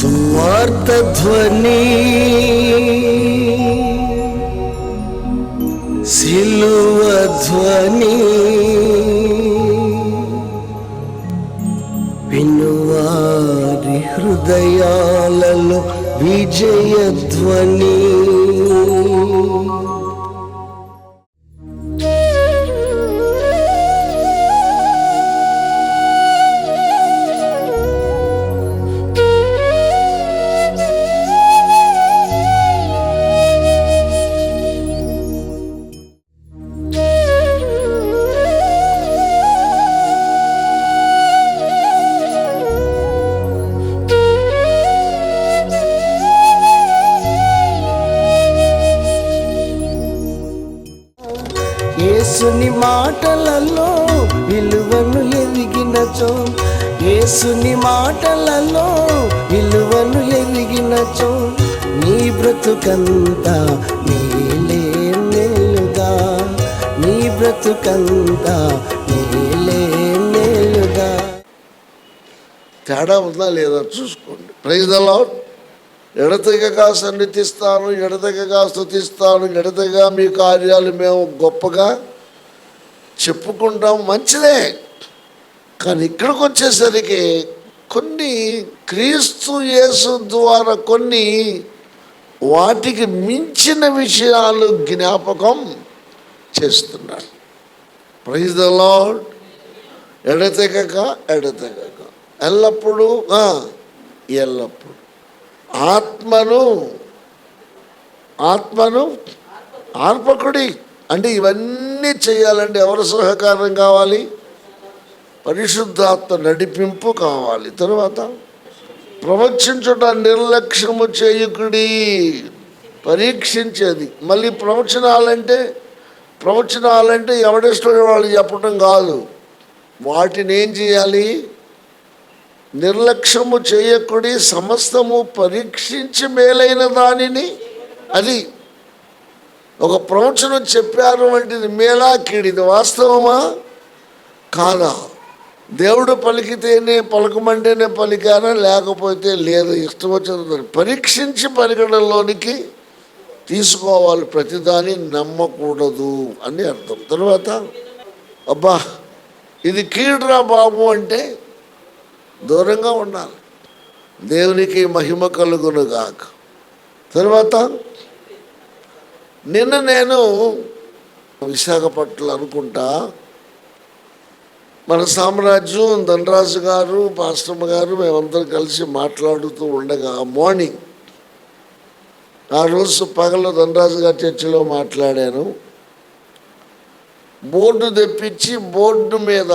సువార్త ధ్వని సిలువ ధ్వని వినువారి హృదయాలలో విజయ మాటలలో విలువను ఎదిగినచో యేసుని మాటలలో విలువను ఎదిగినచో నీ బ్రతుకంతా నీలే మేలుగా నీ బ్రతుకంతా నీలే మేలుగా. తేడా ఉందా లేదా చూసుకోండి. ప్రైజ్ ద ఎడతెగగా సన్నిధిస్తాను ఎడతెగగా స్థుతిస్తాను ఎడతెగగా మీ కార్యాలు మేము గొప్పగా చెప్పుకుంటాం మంచిదే. కానీ ఇక్కడికి వచ్చేసరికి కొన్ని క్రీస్తు యేసు ద్వారా కొన్ని వాటికి మించిన విషయాలు జ్ఞాపకం చేస్తున్నాడు ప్రైజ్ ద లార్డ్ ఎడతెగక ఎడతెగక. ఎల్లప్పుడూ ఎల్లప్పుడు. ఆత్మను ఆత్మను ఆర్పకుడి అంటే ఇవన్నీ చేయాలంటే ఎవరు సహకారం కావాలి? పరిశుద్ధాత్మ నడిపింపు కావాలి. తర్వాత ప్రవచించుట నిర్లక్ష్యము చేయుకుడి పరీక్షించేది. మళ్ళీ ప్రవచనాలంటే ప్రవచనాలంటే ఎవడిష్టం వాళ్ళు చెప్పడం కాదు. వాటిని ఏం చేయాలి? నిర్లక్ష్యము చేయకుడి సమస్తము పరీక్షించి మేలైన దానిని అది ఒక ప్రవచనం చెప్పారు అంటే ఇది మేలా వాస్తవమా? కాదా? దేవుడు పలికితేనే పలకమంటేనే పలికానా? లేకపోతే లేదు. ఇష్టం వచ్చిన పరీక్షించి పరిగణలోనికి తీసుకోవాలి. ప్రతిదాన్ని నమ్మకూడదు అని అర్థం. తర్వాత అబ్బా ఇది కీడురా బాబు అంటే దూరంగా ఉండాలి. దేవునికి మహిమ కలుగును గాక తర్వాత నిన్న నేను విశాఖపట్నం అనుకుంటా మన సామ్రాజ్యం ధనరాజు గారు పాస్టమ్మ గారు మేమందరం కలిసి మాట్లాడుతూ ఉండగా మార్నింగ్ ఆ రోజు పగలు ధనరాజు గారి చర్చిలో మాట్లాడాను. బోర్డు తెప్పించి బోర్డు మీద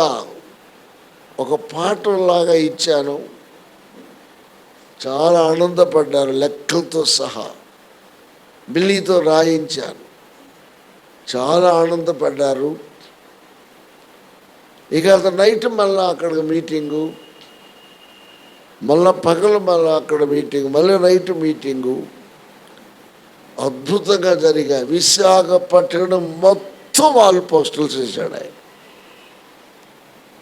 ఒక పాటలాగా ఇచ్చాను. చాలా ఆనందపడ్డారు లెక్కలతో సహా. బిల్లీతో రాయించాను చాలా ఆనందపడ్డారు. ఇక అత నైట్ మళ్ళీ అక్కడ మీటింగు. మళ్ళా పగలు మళ్ళీ అక్కడ మీటింగ్. మళ్ళీ నైట్ మీటింగు. అద్భుతంగా జరిగాయి. విశాఖపట్నం మొత్తం వాళ్ళు పోస్టులు చేశాడు ఆయన.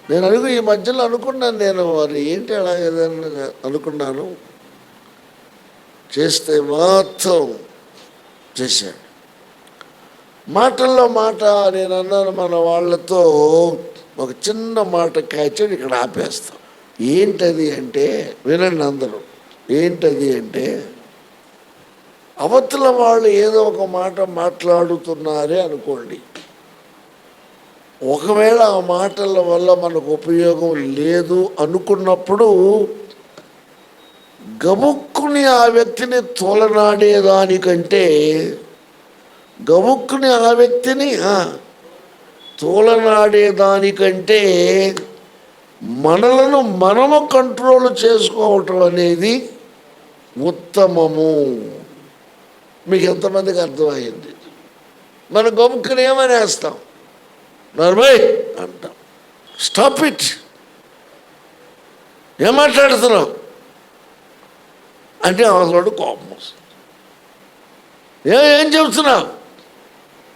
నేను అనుకు ఈ మధ్యలో అనుకున్నాను నేను మరి ఏంటి అలా ఏదైనా అనుకున్నాను? చేస్తే మాత్రం చేశాడు. మాటల్లో మాట నేను అన్నాను మన వాళ్ళతో ఒక చిన్న మాట కాచాడు ఇక్కడ ఆపేస్తాం. ఏంటది అంటే వినండి అందరూ ఏంటది అంటే అవతల వాళ్ళు ఏదో ఒక మాట మాట్లాడుతున్నారే అనుకోండి. ఒకవేళ ఆ మాటల వల్ల మనకు ఉపయోగం లేదు అనుకున్నప్పుడు గబుక్కుని ఆ వ్యక్తిని తోలనాడేదానికంటే గబుక్కుని ఆ వ్యక్తిని తోలనాడేదానికంటే మనలను మనము కంట్రోల్ చేసుకోవటం అనేది ఉత్తమము. మీకు ఎంతమందికి అర్థమైంది? మన గబుక్కుని ఏమనేస్తాం? నర్మై అంటాం. Stop it. ఏం మాట్లాడుతున్నావు? అంటే అవసరం కోపం వస్తుంది. ఏ ఏం చెప్తున్నావు?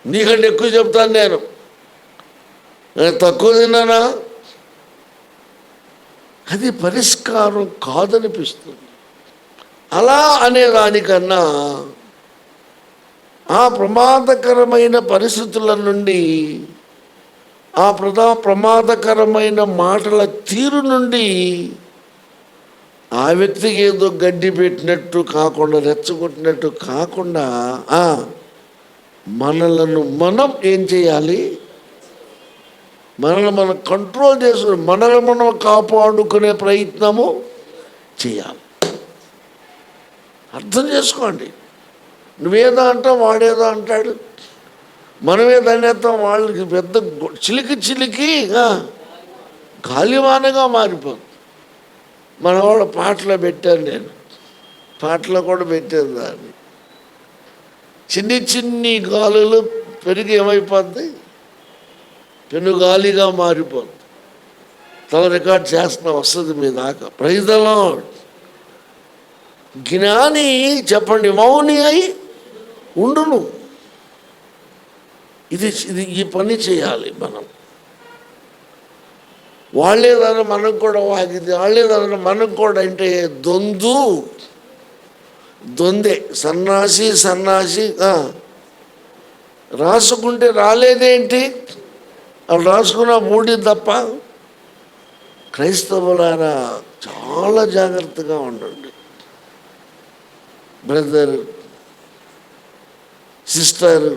నీకంటే ఎక్కువ చెప్తాను నేను. తక్కువ తిన్నానా? అది పరిష్కారం కాదనిపిస్తుంది. అలా అనే దానికన్నా ఆ ప్రమాదకరమైన పరిస్థితుల నుండి ఆ ప్రదా ప్రమాదకరమైన మాటల తీరు నుండి ఆ వ్యక్తికి ఏదో గడ్డి పెట్టినట్టు కాకుండా రెచ్చగొట్టినట్టు కాకుండా మనలను మనం ఏం చేయాలి? మనల్ని మనం కంట్రోల్ చేసుకుని మనల్ని మనం కాపాడుకునే ప్రయత్నము చేయాలి. అర్థం చేసుకోండి. నువ్వేదో అంటావు వాడేదో అంటాడు. మనమే దానేస్తాం వాళ్ళకి పెద్ద చిలికి చిలికి గాలివానగా మారిపోతుంది మన పాటలో పెట్టాను నేను. పాటలో కూడా పెట్టాను దాన్ని. చిన్ని చిన్ని గాలులు పెరిగి ఏమైపోద్ది? పెనుగాలిగా మారిపోద్ది. తల రికార్డ్ చేస్తున్న వస్తుంది మీ దాకా ప్రైజలో జ్ఞాని చెప్పండి మౌని అయి ఉండును. ఇది ఇది ఈ పని చేయాలి మనం. వాళ్ళేదన్నా మనం కూడా వాగింది వాళ్ళేదన్నా మనం కూడా అంటే దొందు. దొందే సన్నాసి సన్నాసి రాసుకుంటే రాలేదేంటి అది రాసుకున్న మూడి తప్ప క్రైస్తవులారా చాలా జాగ్రత్తగా ఉండండి. బ్రదర్ సిస్టర్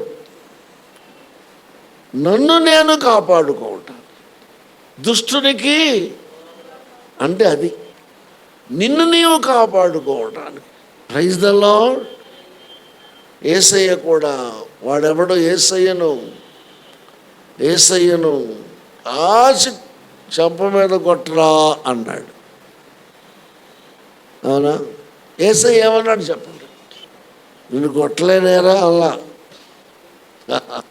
నన్ను నేను కాపాడుకుంటాను దుష్టునికి అంటే అది నిన్ను నీవు కాపాడుకోవటానికి ప్రైజ్ ద లాడ్ ఏసయ్య కూడా వాడెవడో ఏసయ్యను ఏసయ్యను ఆశ చెంప మీద కొట్టరా అన్నాడు. అవునా? ఏసయ్య ఏమన్నాడు చెప్పండి. నిన్ను కొట్టలేనేరా అల్లా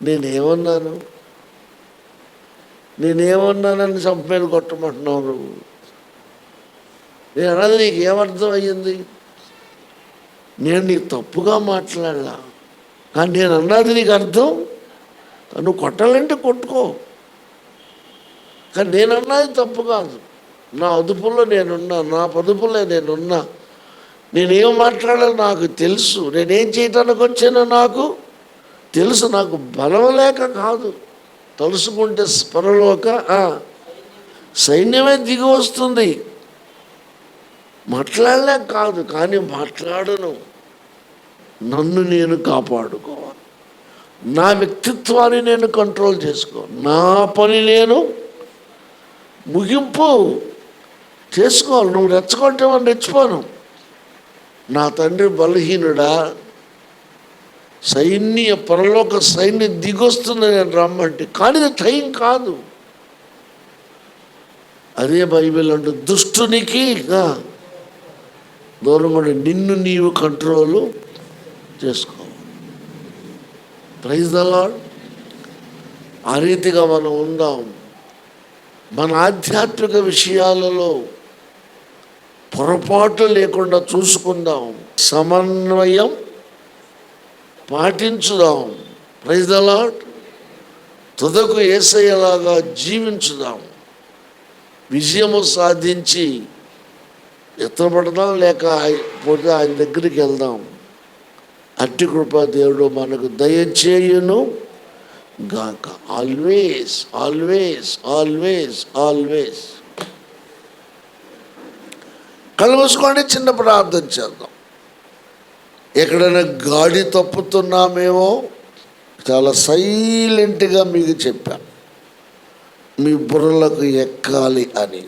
నేనేమన్నాను? నేనేమన్నానని చంప కొట్టమంటున్నావు నువ్వు? నేను అన్నది నీకు ఏమర్థం అయ్యింది నేను నీకు తప్పుగా మాట్లాడలా. కానీ నేను అన్నది నీకు అర్థం నువ్వు కొట్టాలంటే కొట్టుకో. కానీ నేను అన్నది తప్పు కాదు. నా అదుపులో నేనున్నా నా పదుపులో నేనున్నా. నేనేం మాట్లాడాలో నాకు తెలుసు. నేనేం చేయటానికి వచ్చానో నాకు తెలుసు. నాకు బలం లేక కాదు. తలుసుకుంటే స్పరలోక సైన్యమే దిగి వస్తుంది. మాట్లాడలే కాదు కానీ మాట్లాడను. నన్ను నేను కాపాడుకోవాలి. నా వ్యక్తిత్వాన్ని నేను కంట్రోల్ చేసుకో. నా పని నేను ముగింపు చేసుకోవాలి. నువ్వు రెచ్చగొట్టేవాడిని రెచ్చిపోను. నా తండ్రి బలహీనుడా సైన్య పరలోక సైన్యం దిగొస్తుంది నేను రమ్మంటే కానీ టైం కాదు. అదే బైబిల్ అంటే దుష్టునికి ఆ, దూరం కూడా నిన్ను నీవు కంట్రోలు చేసుకో. ప్రైజ్ ద ఆ రీతిగా మనం ఉందాం. మన ఆధ్యాత్మిక విషయాలలో పొరపాటు లేకుండా చూసుకుందాం. సమన్వయం పాటించుదాం. ప్రైజ్ ద తుదకు ఏసయ్యలాగా జీవించుదాం. విజయము సాధించి ఎత్తపడదాం లేక పోతే ఆయన దగ్గరికి వెళ్దాం. అట్టి కృపా దేవుడు మనకు దయచేయును గాక. ఆల్వేస్ ఆల్వేస్ ఆల్వేస్ ఆల్వేస్ కలుసుకోండి చిన్న ప్రార్థన చేద్దాం. ఎక్కడైనా గాడి తప్పుతున్నామేమో చాలా సైలెంట్గా మీకు చెప్పాను మీ బుర్రలకు ఎక్కాలి అని.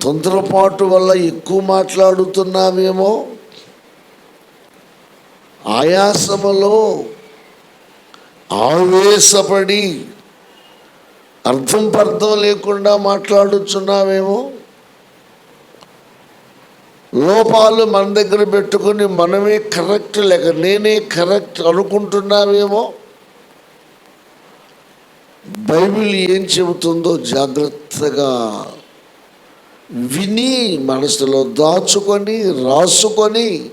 తొందరపాటు వల్ల ఎక్కువ మాట్లాడుతున్నామేమో. ఆయాసములో ఆవేశపడి అర్థం పర్థం లేకుండా మాట్లాడుచున్నామేమో. లోపాలు మన దగ్గర పెట్టుకుని మనమే కరెక్ట్ లేక నేనే కరెక్ట్ అనుకుంటున్నామేమో బైబిల్ ఏం చెబుతుందో జాగ్రత్తగా విని మనసులో దాచుకొని రాసుకొని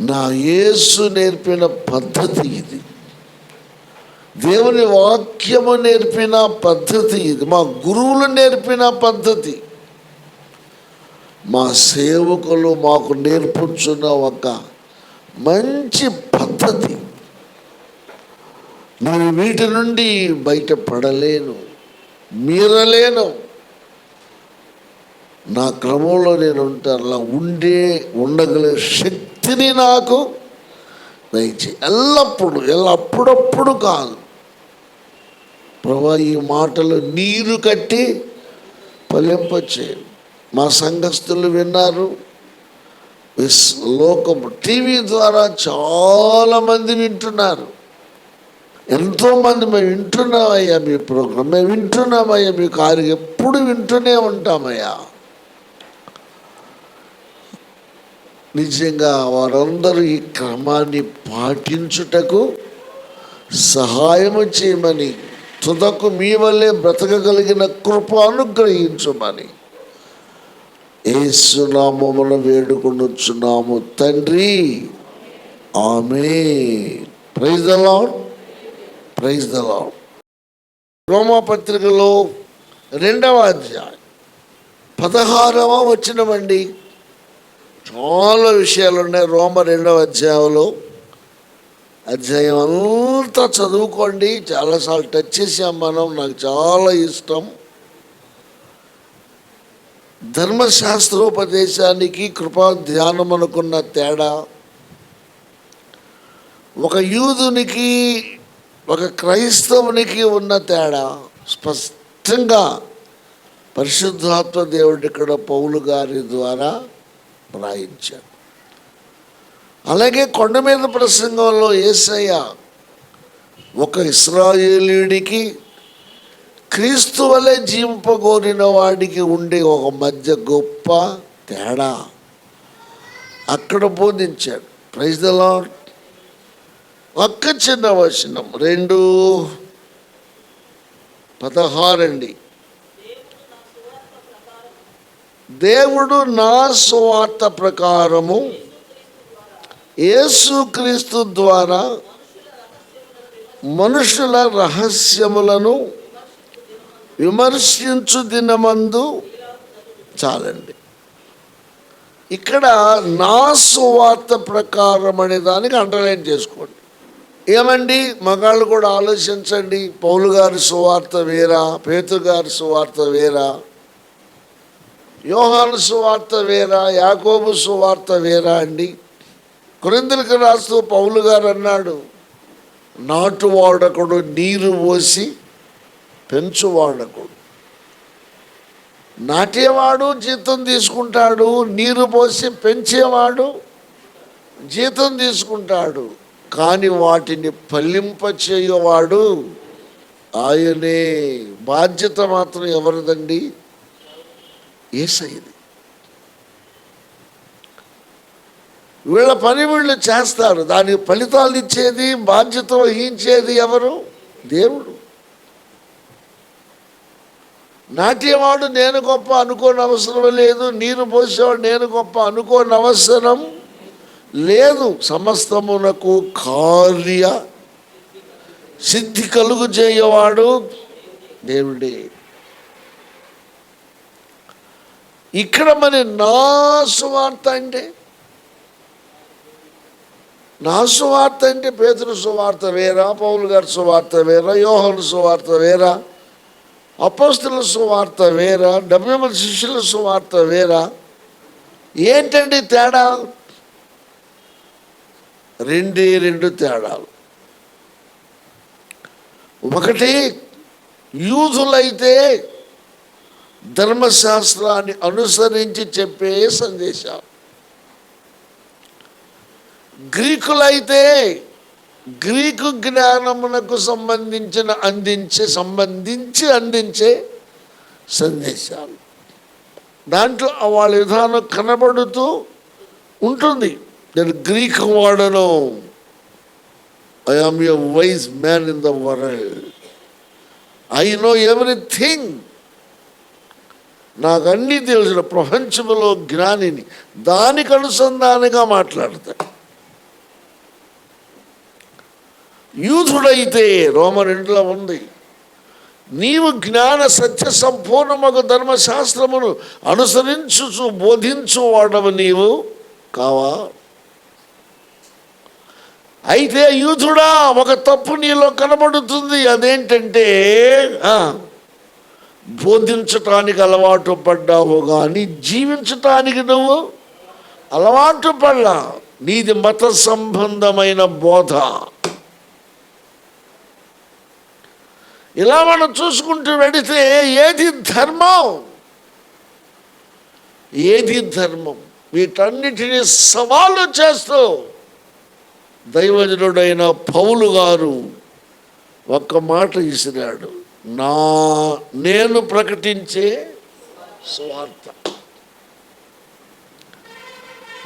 నా యేసు నేర్పిన పద్ధతి ఇది. దేవుని వాక్యము నేర్పిన పద్ధతి ఇది. మా గురువులు నేర్పిన పద్ధతి. మా సేవకులు మాకు నేర్పుచున్న ఒక మంచి పద్ధతి. నేను వీటి నుండి బయటపడలేను మీరలేను. నా క్రమంలో నేను ఉంటాను అలా ఉండే ఉండగలిగే శక్తిని నాకు దయచే ఎల్లప్పుడు ఎల్లప్పుడప్పుడు కాదు. ప్రభా ఈ మాటలు నీరు కట్టి ఫలింపచేయండి. మా సంఘస్థులు విన్నారు. లోకం టీవీ ద్వారా చాలామంది వింటున్నారు. ఎంతోమంది మేము వింటున్నామయ్యా మీ ప్రోగ్రాం మేము వింటున్నామయ్యా మీ కారు ఎప్పుడు వింటూనే ఉంటామయ్యా. నిజంగా వారందరూ ఈ క్రమాన్ని పాటించుటకు సహాయము చేయమని తుదకు మీ వల్లే బ్రతకగలిగిన కృప అనుగ్రహించమని. ఏసునామమున వేడుకొనుచున్నాము తండ్రి ఆమె praise the lord praise the lord రోమాపత్రికలో రెండవ అధ్యాయం. పదహారవ వచ్చినమండి చాలా విషయాలు ఉన్నాయి రోమ రెండవ అధ్యాయంలో. అధ్యాయం అంతా చదువుకోండి. చాలాసార్లు టచ్ చేసాం మనం. నాకు చాలా ఇష్టం. ధర్మశాస్త్రోపదేశానికి కృపా ధ్యానం అనుకున్న తేడా ఒక యూదునికి ఒక క్రైస్తవునికి ఉన్న తేడా స్పష్టంగా పరిశుద్ధాత్మ దేవుడు ఇక్కడ పౌలు గారి ద్వారా వ్రాయించాడు. అలాగే కొండ మీద ప్రసంగంలో ఏసయ్య ఒక ఇస్రాయేలీయుడికి క్రీస్తు వలె జీవింపగోరిన వాడికి ఉండే ఒక మధ్య గొప్ప తేడా. అక్కడ బోధించాడు ప్రైజ్ ద లాడ్ ఒక్క చిన్న వచనం రెండు పదహారండి. దేవుడు నా స్వార్థ ప్రకారము యేసుక్రీస్తు ద్వారా మనుషుల రహస్యములను విమర్శించు దినమందు చాలండి. ఇక్కడ నా సువార్త ప్రకారం అనే దానికి అండర్లైన్ చేసుకోండి. ఏమండి? మగాళ్ళు కూడా ఆలోచించండి. పౌలు గారి సువార్త వేరా? పేతు గారి సువార్త వేరా? యోహాను సువార్త వేరా? యాకోబు సువార్త వేరా అండి? కొరిందులకు రాస్తూ పౌలు గారు అన్నాడు నాటు వాడకుడు నీరు పోసి పెంచువాడకుడు నాటేవాడు జీతం తీసుకుంటాడు నీరు పోసి పెంచేవాడు జీతం తీసుకుంటాడు కానీ వాటిని ఫలింప చేయవాడు ఆయనే. బాధ్యత మాత్రం ఎవరిదండి? ఏసైది వీళ్ళ పని వీళ్ళు చేస్తారు దానికి ఫలితాలు ఇచ్చేది బాధ్యత వహించేది ఎవరు? దేవుడు. నాట్యవాడు నేను గొప్ప అనుకోని అవసరం లేదు నీరు పోసేవాడు నేను గొప్ప అనుకోని అవసరం లేదు. సమస్తమునకు కార్య సిద్ధి కలుగు చేయవాడు దేవుడే. ఇక్కడ మరి నా సువార్త అంటే? నా సువార్త అంటే పేతురు సువార్త వేరా పౌలు గారి సువార్త వేరా యోహన్ సువార్త వేరా? అపోస్తుల సువార్త వేరా డెబ్బై మంది శిష్యుల సువార్త వేరా? ఏంటండి తేడా? రెండే రెండు తేడాలు. ఒకటి యూదులైతే ధర్మశాస్త్రాన్ని అనుసరించి చెప్పే సందేశాలు గ్రీకులైతే గ్రీకు జ్ఞానమునకు సంబంధించిన అందించే సంబంధించి అందించే సందేశాలు. దాంట్లో వాళ్ళ విధానం కనబడుతూ ఉంటుంది. నేను గ్రీక్ వాడను. I am a wise man in the world I know everything నాకు అన్నీ తెలిసిన ప్రపంచంలో జ్ఞానిని దానికి అనుసంధానంగా మాట్లాడతాడు. యూథుడైతే రోమరెండులో ఉంది. నీవు జ్ఞాన సత్య సంపూర్ణమగు ధర్మశాస్త్రమును అనుసరించుచు బోధించువాడవు నీవు కావా? అయితే యూధుడా ఒక తప్పు నీలో కనబడుతుంది. అదేంటంటే బోధించటానికి అలవాటు పడ్డావు కానీ జీవించటానికి నువ్వు అలవాటు పడ్డా. నీది మత సంబంధమైన బోధ. ఇలా మనం చూసుకుంటూ వెడితే ఏది ధర్మం? ఏది ధర్మం? వీటన్నిటినీ సవాలు చేస్తూ దైవజనుడైన పౌలు గారు ఒక్క మాట ఇసిరాడు. నా నేను ప్రకటించే సువార్త.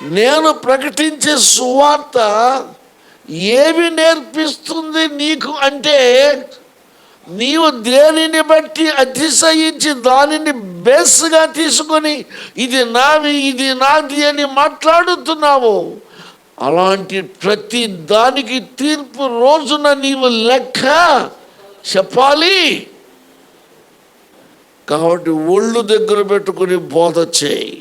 నేను ప్రకటించే సువార్త ఏమి నేర్పిస్తుంది నీకు అంటే నీవు దేనిని బట్టి అతిశయించి దానిని బేస్గా తీసుకొని ఇది నావి ఇది నాది అని మాట్లాడుతున్నావు అలాంటి ప్రతి దానికి తీర్పు రోజున నీవు లెక్క చెప్పాలి. కాబట్టి ఒళ్ళు దగ్గర పెట్టుకుని బోధ చేయి.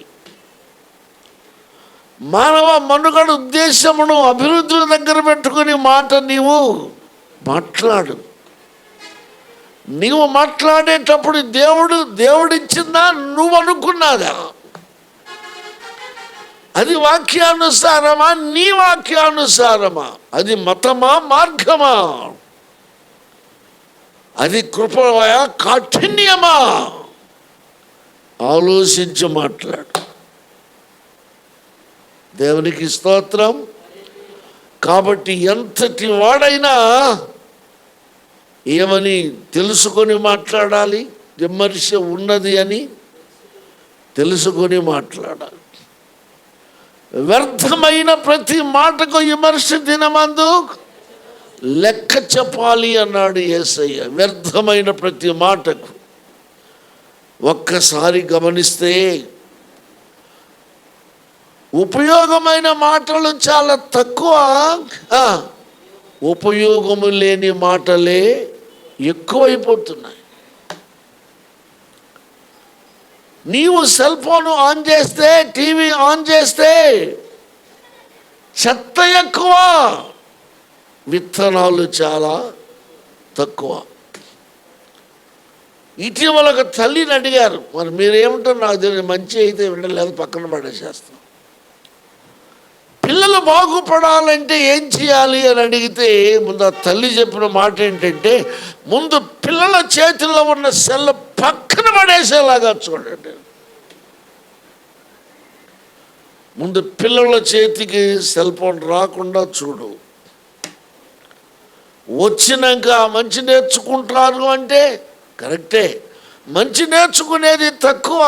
మానవ మనుగడ ఉద్దేశమును అభివృద్ధిని దగ్గర పెట్టుకుని మాట నీవు మాట్లాడు. నీవు మాట్లాడేటప్పుడు దేవుడు దేవుడిచ్చిందా? నువ్వు అనుకున్నాదా? అది వాక్యానుసారమా? నీ వాక్యానుసారమా? అది మతమా? మార్గమా? అది కృపయా కాఠిన్యమా? ఆలోచించి మాట్లాడు. దేవునికి స్తోత్రం. కాబట్టి ఎంతటి వాడైనా ఏమని తెలుసుకొని మాట్లాడాలి? విమర్శ ఉన్నది అని తెలుసుకొని మాట్లాడాలి. వ్యర్థమైన ప్రతి మాటకు విమర్శ దినమందు లెక్క చెప్పాలి అన్నాడు ఏసయ్య. వ్యర్థమైన ప్రతి మాటకు ఒక్కసారి గమనిస్తే ఉపయోగమైన మాటలు చాలా తక్కువ. ఉపయోగము లేని మాటలే ఎక్కువైపోతున్నాయి. నీవు సెల్ ఫోన్ ఆన్ చేస్తే టీవీ ఆన్ చేస్తే చెత్త ఎక్కువ విత్తనాలు చాలా తక్కువ. ఇటీవల ఒక తల్లిని అడిగారు మరి మీరేమిటో నాకు తెలియదు మంచి అయితే వినలేదు పక్కన పడేసేస్తాం. పిల్లలు బాగుపడాలంటే ఏం చేయాలి అని అడిగితే ముందు ఆ తల్లి చెప్పిన మాట ఏంటంటే ముందు పిల్లల చేతిలో ఉన్న సెల్ పక్కన పడేసేలాగా చూడండి. ముందు పిల్లల చేతికి సెల్ ఫోన్ రాకుండా చూడు. వచ్చినాక మంచి నేర్చుకుంటారు అంటే కరెక్టే. మంచి నేర్చుకునేది తక్కువ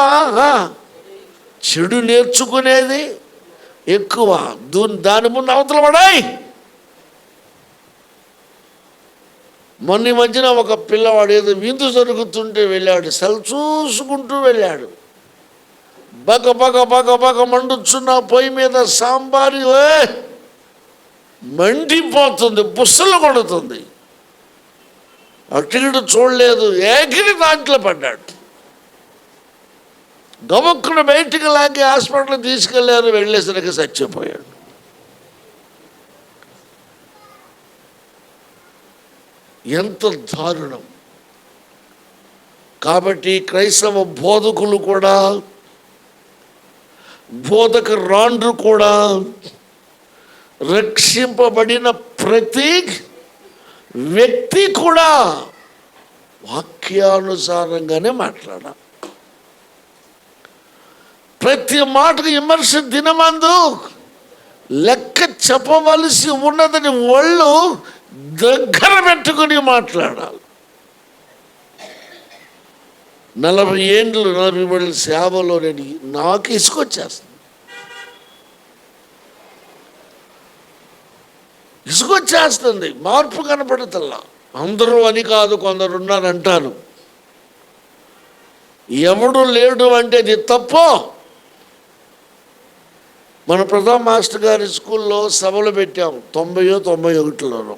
చెడు నేర్చుకునేది ఎక్కువ. దూ దాని ముందు అవతల పడాయి. మొన్న మధ్యన ఒక పిల్లవాడు ఏదో విందు జరుగుతుంటే వెళ్ళాడు. సెల్ చూసుకుంటూ వెళ్ళాడు. బగ బగ బగ బగ మండుచున్న పొయ్యి మీద సాంబారి మండిపోతుంది బుస్సలు కొడుతుంది. అటు చూడలేదు ఏకిరి దాంట్లో పడ్డాడు. గమక్కున బయటికి లాగి హాస్పిటల్ తీసుకెళ్ళారు వెళ్ళేసరికి చచ్చిపోయాడు. ఎంత దారుణం. కాబట్టి క్రైస్తవ బోధకులు కూడా బోధక రాండ్రు కూడా రక్షింపబడిన ప్రతి వ్యక్తి కూడా వాక్యానుసారంగానే మాట్లాడాలి. ప్రతి మాటకు విమర్శ దినమందు లెక్క చెప్పవలసి ఉన్నదని ఒళ్ళు దగ్గర పెట్టుకుని మాట్లాడాలి. నలభై ఏండ్లు నలభై మూడు సేవలో నేను నాకు ఇసుకొచ్చేస్తుంది. ఇసుకొచ్చేస్తుంది. మార్పు కనపడతల్లా. అందరూ అని కాదు కొందరు ఉన్నారంటాను ఎవడు లేడు అంటే ఇది తప్పో? మన ప్రధాన మాస్టర్ గారి స్కూల్లో సభలు పెట్టాం తొంభయో తొంభై ఒకటిలోనూ.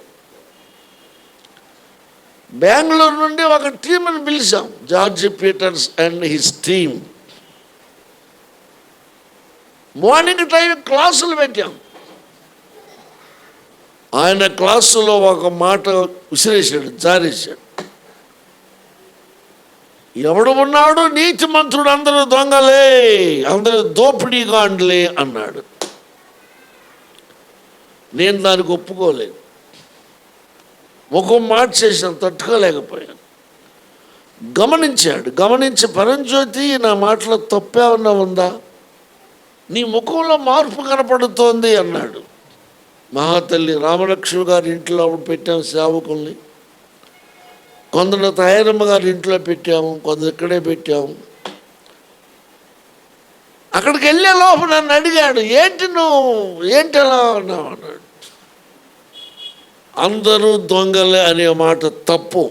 బెంగళూరు నుండి ఒక టీంని పిలిచాం George Peters and his team. Morning time క్లాసులు పెట్టాం. ఆయన క్లాసులో ఒక మాట విసిరేశాడు జారేశాడు. ఎవడు ఉన్నాడు నీతి మంత్రుడు అందరూ దొంగలే అందరూ దోపిడీగాండ్లే అన్నాడు. నేను దానికి ఒప్పుకోలేదు. ముఖం మార్చేసిన తట్టుకోలేకపోయాను. గమనించాడు గమనించి పరంజ్యోతి నా మాటలో తప్పేమన్నా ఉందా? నీ ముఖంలో మార్పు కనపడుతోంది అన్నాడు. మహాతల్లి రామలక్ష్మి గారి ఇంట్లో అప్పుడు పెట్టాము సేవకుల్ని కొందరు తయారమ్మ గారి ఇంట్లో పెట్టాము కొందరు ఇక్కడే పెట్టాము. అక్కడికి వెళ్ళే లోపు నన్ను అడిగాడు ఏంటి నువ్వు? ఏంటి అలా ఉన్నావు? అన్నాడు అందరూ దొంగలే అనే మాట తప్పు.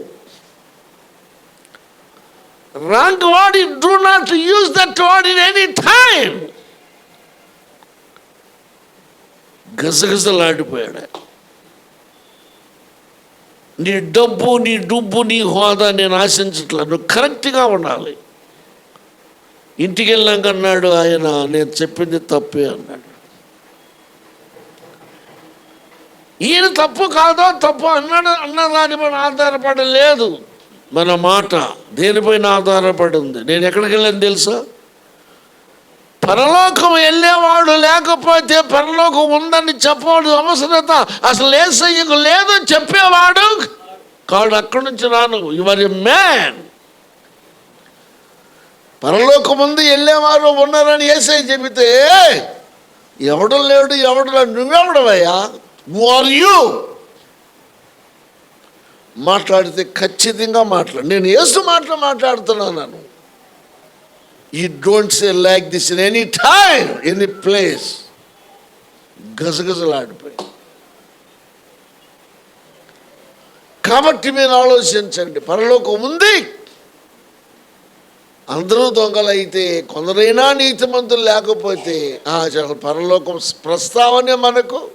రాంగ్ వాడి do not use that word in any time గసగసలాడిపోయాడు నీ డబ్బు నీ డుబ్బు నీ హోదా నేను ఆశించట్లేదు. నువ్వు కరెక్ట్గా ఉండాలి. ఇంటికి వెళ్ళాక అన్నాడు ఆయన నేను చెప్పింది తప్పే అన్నాడు. ఈయన తప్పు కాదో తప్పు అన్నాడు అన్నదాని దానిపైన ఆధారపడలేదు. మన మాట దేనిపైన ఆధారపడి ఉంది నేను ఎక్కడికి వెళ్ళాను తెలుసా? పరలోకం వెళ్ళేవాడు లేకపోతే పరలోకం ఉందని చెప్పవాడు అవసరత. అసలు ఏసయ్యకు లేదని చెప్పేవాడు. కాడు అక్కడి నుంచి రాను. యువర్ ఎ మ్యాన్ పరలోకం ఉంది వెళ్ళేవారు ఉన్నారని ఏసై చెబితే ఎవడు లేడు ఎవడు లేడు నువ్వెవడవయ్యా? ఆర్ యూ మాట్లాడితే ఖచ్చితంగా మాట్లాడు. నేను ఏసు మాటలు మాట్లాడుతున్నాను ఈ don't say like this in any time any place గజగజలాడిపోయి. కాబట్టి మీరు ఆలోచించండి పరలోకం ఉంది. అందరూ దొంగలైతే కొందరైనా నీతిమంతులు లేకపోతే ఆ, పరలోకం ప్రస్తావనే మనకు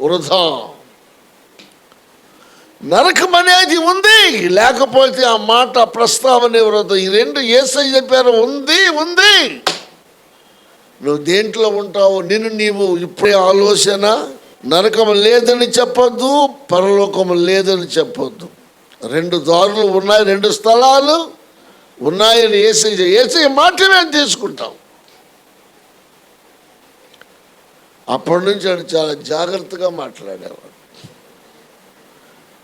వృధా. నరకం అనేది ఉంది. లేకపోతే ఆ మాట ప్రస్తావన ఎవరో ఈ రెండు ఏసై చెప్పారు ఉంది ఉంది. నువ్వు దేంట్లో ఉంటావు నిన్ను నీవు ఇప్పుడే ఆలోచన. నరకం లేదని చెప్పొద్దు పరలోకం లేదని చెప్పొద్దు. రెండు దారులు ఉన్నాయి రెండు స్థలాలు ఉన్నాయని ఏసై ఏసై మాట తీసుకుంటాం అప్పటి నుంచి ఆయన చాలా జాగ్రత్తగా మాట్లాడేవాడు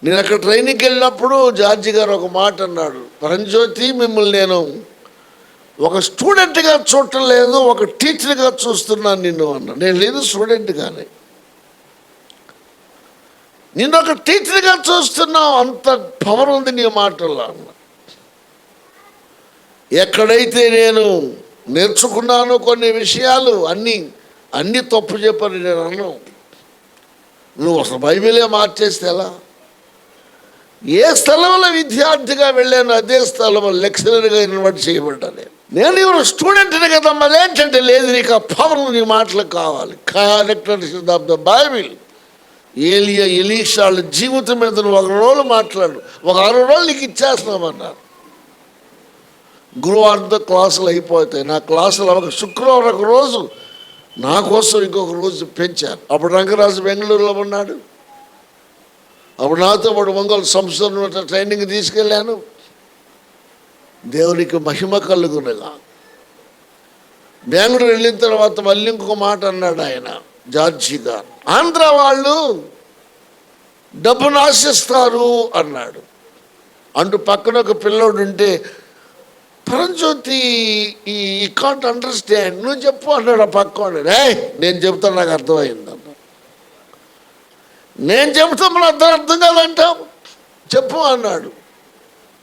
నేను అక్కడ ట్రైనింగ్కి వెళ్ళినప్పుడు జార్జి గారు ఒక మాట అన్నాడు పరంజ్యోతి మిమ్మల్ని నేను ఒక స్టూడెంట్గా చూడటం లేదు ఒక టీచర్గా చూస్తున్నాను నిన్ను అన్న నేను లేదు స్టూడెంట్ కానీ నిన్ను ఒక టీచర్గా చూస్తున్నావు అంత పవర్ ఉంది నీ మాటల్లో అన్న ఎక్కడైతే నేను నేర్చుకున్నాను కొన్ని విషయాలు అన్నీ అన్నీ తప్పు చెప్పని నేను అన్నాను నువ్వు అసలు బైబిలే మార్చేస్తే ఎలా? ఏ స్థలంలో విద్యార్థిగా వెళ్ళాను అదే స్థలంలో లెక్చరర్గా ఇన్వైట్ చేయబడ్డాను నేను. నేను స్టూడెంట్ని కదా ఏంటంటే లేదు నీకు ఆ పవర్ నీ మాటలు కావాలి. క్యారెక్టర్ ఆఫ్ ద బైబిల్ ఏలియా ఎలీషాళ్ళ జీవితం మీద నువ్వు ఒక రోజు మాట్లాడు. ఒక ఆరు రోజులు నీకు ఇచ్చేస్తున్నామన్నారు గురువారంతో క్లాసులు అయిపోతాయి. నా క్లాసులు ఒక శుక్రవారం ఒక రోజు నా కోసం ఇంకొక రోజు పెంచారు అప్పుడు రంగరాజు బెంగళూరులో ఉన్నాడు. అప్పుడు నాతో పాటు ఒంగోలు సంస్థలు ట్రైనింగ్ తీసుకెళ్ళాను. దేవునికి మహిమ కలుగునగా. బెంగళూరు వెళ్ళిన తర్వాత మళ్ళీ ఇంకొక మాట అన్నాడు ఆయన జార్జి గారు. ఆంధ్ర వాళ్ళు డబ్బును ఆశిస్తారు అన్నాడు. అంటూ పక్కన ఒక పిల్లోడు ఉంటే పరంజ్యోతి ఈ కాంట్ అండర్స్టాండ్ నువ్వు చెప్పు అన్నాడు ఆ పక్కవాడు రే నేను చెప్తాను నాకు అర్థమైంది నేను చెబుతా మన అర్థం అర్థం కాదంటాం. చెప్పు అన్నాడు.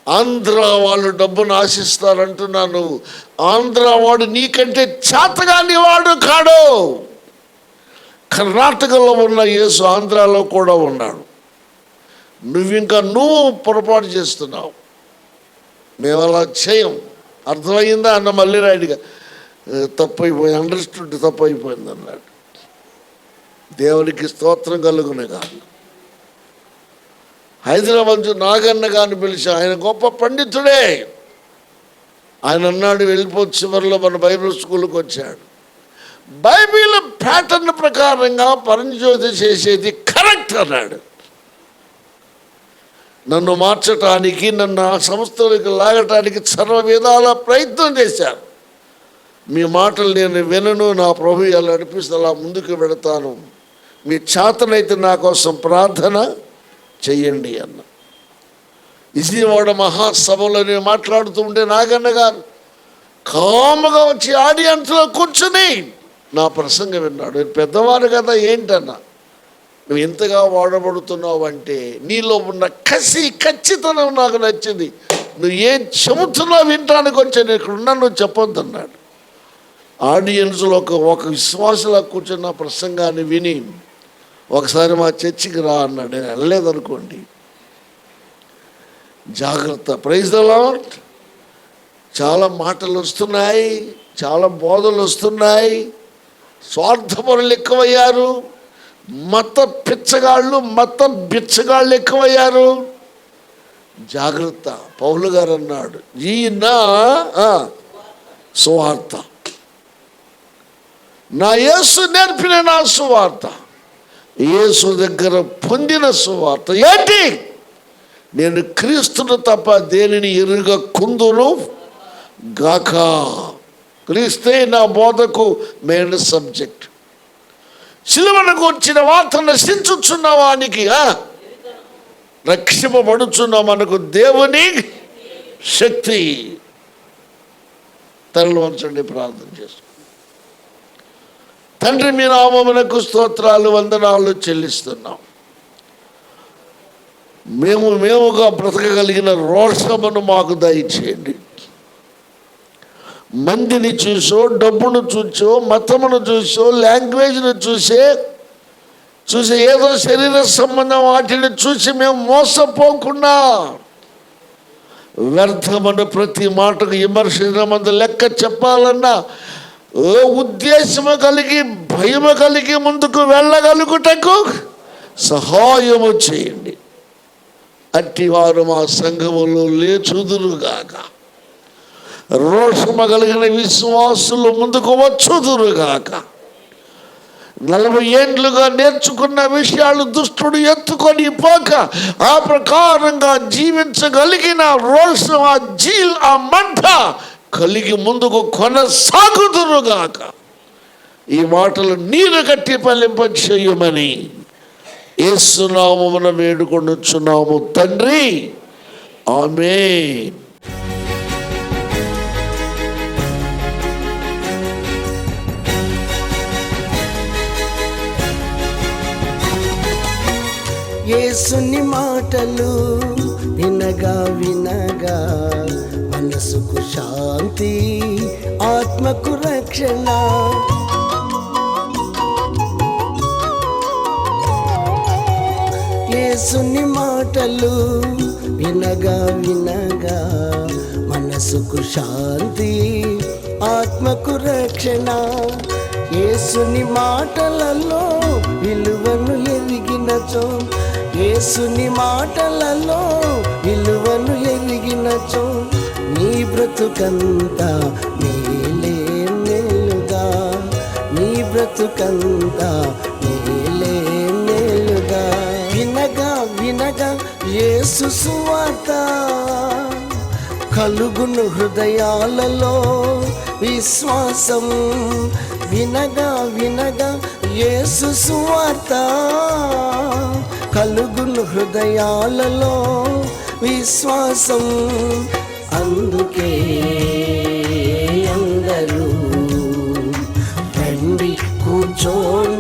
ఆంధ్ర వాళ్ళు డబ్బును ఆశిస్తారంటున్నాను ఆంధ్ర వాడు నీకంటే చేతగాని వాడు కాడు. కర్ణాటకలో ఉన్న యేసు ఆంధ్రాలో కూడా ఉన్నాడు. నువ్వు ఇంకా నువ్వు పొరపాటు చేస్తున్నావు. మేము అలా చేయం. అర్థమైందా? అన్న మళ్ళీ రాయుడిగా తప్పు అండర్స్టూడ్ తప్పైపోయింది అన్నాడు. దేవునికి స్తోత్రం కలుగునగా. హైదరాబాద్ నుంచి నాగన్న గారిని పిలిచి ఆయన గొప్ప పండితుడే. ఆయన అన్నాడు వెళ్ళిపో చివరిలో మన బైబిల్ స్కూల్కి వచ్చాడు. బైబిల్ ప్యాటర్న్ ప్రకారంగా పరంజ్యోతి చేసేది కరెక్ట్ అన్నాడు. నన్ను మార్చటానికి నన్ను ఆ సంస్థలకు లాగటానికి సర్వ విధాల ప్రయత్నం చేశారు. మీ మాటలు నేను వినను నా ప్రభు ఎలా నడిపిస్తే అలా ముందుకు పెడతాను మీ చేతనైతే నా కోసం ప్రార్థన చెయ్యండి అన్న. విజయవాడ మహాసభలో నేను మాట్లాడుతూ ఉంటే నాగన్న గారు కాముగా వచ్చి ఆడియన్స్లో కూర్చుని నా ప్రసంగం విన్నాడు. పెద్దవారు కదా ఏంటన్నా? నువ్వు ఎంతగా వాడబడుతున్నావు అంటే నీలో ఉన్న కసి ఖచ్చితనం నాకు నచ్చింది. నువ్వు ఏం చెబుతున్నావు వినటానికి వచ్చాను ఇక్కడున్నా నువ్వు చెప్పొద్దన్నాడు ఆడియన్స్లో ఒక ఒక విశ్వాసలా కూర్చున్న ప్రసంగాన్ని విని ఒకసారి మా చర్చికి రా అన్నాడు. నేను వెళ్ళలేదనుకోండి. జాగ్రత్త. ప్రైజ్ ద చాలా మాటలు వస్తున్నాయి. చాలా బోధలు వస్తున్నాయి. స్వార్థపరులు ఎక్కువయ్యారు మత పిచ్చగాళ్ళు మత బిచ్చగాళ్ళు ఎక్కువయ్యారు జాగ్రత్త. పౌలు గారు అన్నాడు. ఈయన సువార్త. నా యేసు నేర్పిన నా సువార్త. యేసు దగ్గర పొందిన సువార్త. ఏంటి? నేను క్రీస్తును తప్ప దేనిని ఎరుగ కుందును? గాక. క్రీస్తే నా బోధకు మెయిన్ సబ్జెక్ట్. సిలువనకు వచ్చిన వార్త నశించుచున్న వానికి రక్షింపబడుచున్న మనకు దేవుని శక్తి. తరలివరచండి ప్రార్థన చేస్తాం. తండ్రి మీ నామమునకు స్తోత్రాలు వందనాలు చెల్లిస్తున్నాం. మేము మేముగా బ్రతకగలిగిన రోషమును మాకు దయచేయండి. మందిని చూసో డబ్బును చూసో మతమును చూసో లాంగ్వేజ్ను చూసే చూసి ఏదో శరీర సంబంధం వాటిని చూసి మేము మోసపోకుండా వ్యర్థమని ప్రతి మాటకు విమర్శనమందు లెక్క చెప్పాలన్నా ఉద్దేశము కలిగి భయము కలిగి ముందుకు వెళ్ళగలుగుటకు సహాయము చేయండి. అట్టివారు మా సంఘములో లేచుదురుగాక. రోషము కలిగిన విశ్వాసులు ముందుకు వచ్చుదురుగాక. నలభై ఏండ్లుగా నేర్చుకున్న విషయాలు దుష్టుడు ఎత్తుకొని పోక ఆ ప్రకారంగా జీవించగలిగిన రోషం ఆ జీల్ ఆ మంట కలిగి ముందుకు కొనసాగుదురుగాక. ఈ మాటలు నీరు కట్టి పలింప చేయమని ఏసునామమున వేడుకొనుచున్నాము తండ్రి. ఆమె యేసుని మాటలు వినగా వినగా మనసుకు శాంతి ఆత్మకు రక్షణ. యేసుని మాటలు వినగా వినగా మనసుకు శాంతి ఆత్మకు రక్షణ. యేసుని మాటలలో విలువను ఎరిగినచో యేసుని మాటలలో విలువను ఎరిగినచో బ్రతుకంతా మేలే మేలుగా. నీ బ్రతుకంతా మేలే మేలుగా. వినగా వినగా యేసు సువార్త. కలుగును హృదయాలలో విశ్వాసం. వినగా వినగా యేసు సువార్త. కలుగును హృదయాలలో విశ్వాసం. అందుకే అందరూ రండి కూర్చోండి.